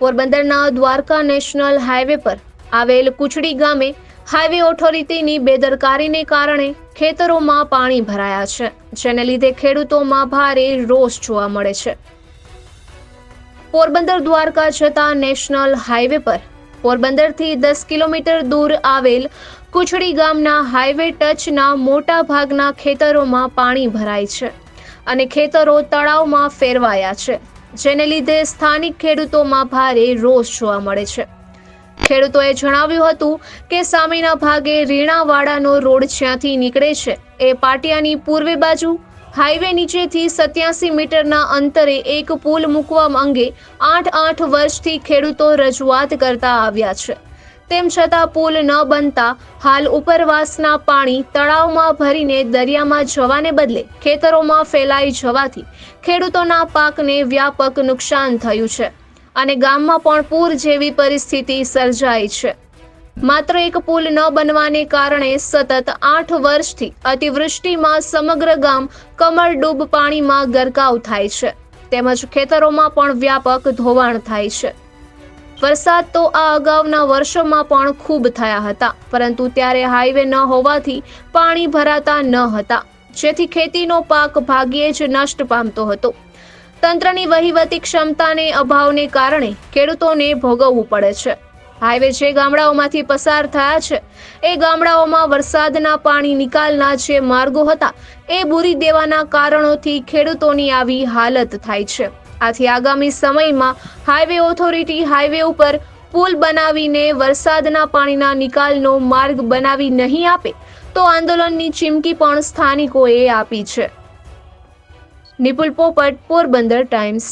પોરબંદરના Dwarka national highway પર આવેલ કુચડી ગામે હાઈવે ઓથોરિટીની બેદરકારીને કારણે ખેતરોમાં પાણી ભરાયા છે, જેને લીધે ખેડૂતોમાં ભારે રોષ જોવા મળે છે. પોરબંદર દ્વારકા જતા નેશનલ હાઈવે પર પોરબંદરથી દસ કિલોમીટર દૂર આવેલ કુચડી ગામના હાઈવે ટચના મોટા ભાગના ખેતરોમાં પાણી ભરાય છે અને ખેતરો તળાવમાં ફેરવાયા છે. જેને લીધે સ્થાનિક ખેડૂતોમાં ભારે રોષ જોવા મળે છે. ખેડૂતોએ જણાવ્યું હતું કે સામેના ભાગે રીણાવાડાનો રોડ જ્યાંથી નીકળે છે, એ પાટિયાની પૂર્વે બાજુ હાઈવે નીચેથી સત્યાસી મીટરના અંતરે એક પુલ મૂકવા અંગે આઠ આઠ વર્ષથી ખેડૂતો રજૂઆત કરતા આવ્યા છે. તેમ છતાં પુલ ન બનતા હાલ ઉપરવાસના પાણી તળાવમાં ભરીને દરિયામાં જવાને બદલે ખેતરોમાં ફેલાઈ જવાથી ખેડૂતોના પાકને વ્યાપક નુકસાન થયું છે અને ગામમાં પણ પૂર જેવી પરિસ્થિતિ સર્જાઈ છે. માત્ર એક પુલ ન બનવાને કારણે સતત આઠ વર્ષથી અતિવૃષ્ટિમાં સમગ્ર ગામ કમરડૂબ પાણીમાં ગરકાવ થાય છે. તેમજ ખેતરોમાં પણ વ્યાપક ધોવાણ થાય છે. વરસાદ તો આ અગાઉના વર્ષોમાં પણ ખૂબ થયા હતા, પરંતુ ત્યારે હાઈવે ન હોવાથી પાણી ભરાતા ન હતા. જેથી ખેતીનો પાક ભાગ્યે જ નષ્ટ પામતો હતો. તંત્રની વહીવટી ક્ષમતાને અભાવને કારણે ખેડૂતોને ભોગવવું પડે છે. હાઈવે જે ગામડાઓમાંથી પસાર થયા છે, એ ગામડાઓમાં વરસાદના પાણી નિકાલના જે માર્ગો હતા, એ બુરી દેવાના કારણોથી ખેડૂતોની આવી હાલત થાય છે. આથી આગામી સમયમાં હાઈવે ઓથોરિટી હાઈવે ઉપર પુલ બનાવીને વરસાદના પાણીના નિકાલનો માર્ગ બનાવી નહીં આપે, તો આંદોલનની ચીમકી પણ સ્થાનિકોએ આપી છે. નિપુલ પોપટ, પોરબંદર ટાઈમ્સ.